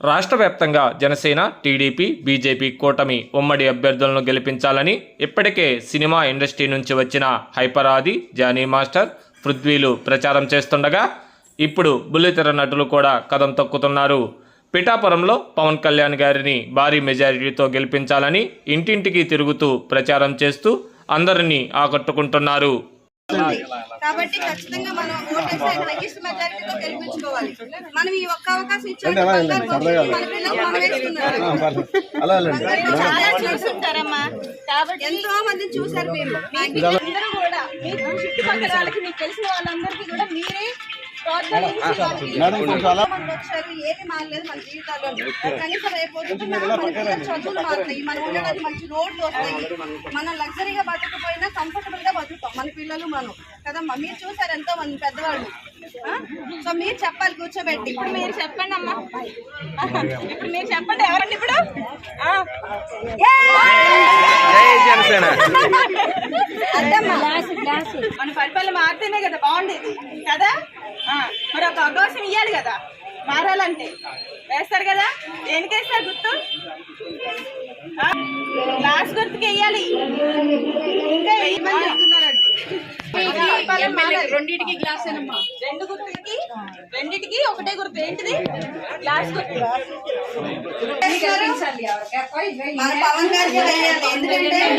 రాష్ట్ర వ్యాప్తంగా Janasena TDP BJP కూటమి ఉమ్మడి అభ్యర్థులను గెలిపించాలని ఇప్పటికే సినిమా ఇండస్ట్రీ నుంచి వచ్చిన హైపర్ ఆది జానీ మాస్టర్ పృథ్వీలు ప్రచారం చేస్తుండగా ఇప్పుడు బుల్లితెర నటులు కూడా కదం తొక్కుతున్నారు. పిఠాపురంలో పవన్ కళ్యాణ్ గారిని భారీ మెజారిటీతో గెలిపించాలని ఇంటింటికి తిరుగుతూ ప్రచారం చేస్తూ అందరినీ ఆకట్టుకుంటున్నారు. కాబట్టి ఖచ్చితంగా మనం ఓటేసి మెజారిటీతో గెలిపించుకోవాలి. మనం ఈ ఒక్క అవకాశం మీరు చాలా చూసుంటారమ్మా కాబట్టి ఎంతో మందిని చూశారు మీరు. మీ అందరూ కూడా మీ చుట్టుపక్కల వాళ్ళకి మీకు తెలిసిన వాళ్ళందరికీ కూడా మీరే వచ్చారు ఏమి మారలేదు మన జీవితాల్లో కనీసం రేపు పొద్దున్న మన పిల్లల చదువులు మారుతాయి. మనం ఉండడానికి మంచి రోడ్లు వస్తాయి. మనం లగ్జరీగా బతకపోయినా కంఫర్టబుల్గా బతుకుతాం. మన పిల్లలు మనం. కదమ్మా మీరు చూసారు ఎంతో మంది పెద్దవాళ్ళు. ఆ? సో మీరు చెప్పాలి కూర్చోబెట్టి. ఇప్పుడు మీరు చెప్పండి అమ్మా. ఇప్పుడు మీరు చెప్పండి. ఎవరండి ఇప్పుడు? ఆ. అద్దమ్మా. మన పరిపాలన మారితేనే కదా బాగుండేది. కదా? మరి ఒక అవకాశం ఇవ్వాలి కదా. మారాలంటే. వేస్తారు కదా? దేనికి వేస్తారు గుర్తు గ్లాస్ గుర్తుకి వేయాలి ఇంకా. రెండింటికి గ్లాస్ రెండు గుర్తులకి రెండిటికి ఒకటే గుర్తు. ఏంటిది? గ్లాస్ గుర్తు. మన పవన్ గారికి వేయాలి ఎందుకంటే మేము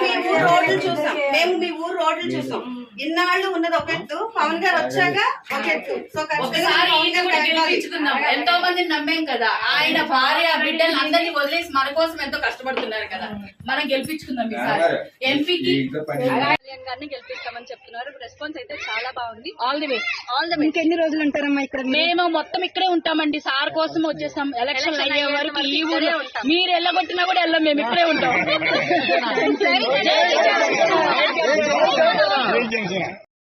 మీ ఊరు రోడ్లు చూసాం. మేము మీ రోడ్లు చూసాం ఇన్నాళ్ళు ఉన్నది ఒక ఎత్తు. పవన్ గారు వచ్చాక ఒక ఎత్తు. సో ఖచ్చితంగా ఎంతో మందిని నమ్మాం కదా. ఆయన భార్య బిడ్డలు అందరినీ వదిలేసి మన కోసం ఎంతో కష్టపడుతున్నారు కదా. మనం గెలిపించుకుందాం ఈసారి. ఎంపీకి కళ్యాణ్ గారిని గెలిపిస్తామని చెప్తున్నారు. రెస్పాన్స్ అయితే చాలా బాగుంది. All the way all the way ఇంకెన్ని రోజులు ఉంటారమ్మా ఇక్కడ? మేము మొత్తం ఇక్కడే ఉంటామండి. సార్ కోసం వచ్చేసాం. ఎలక్షన్ అయ్యే వరకు ఈ ఊరు మీరు వెళ్ళగొట్టినా కూడా వెళ్ళం. మేము ఇక్కడే ఉంటాం. yeah.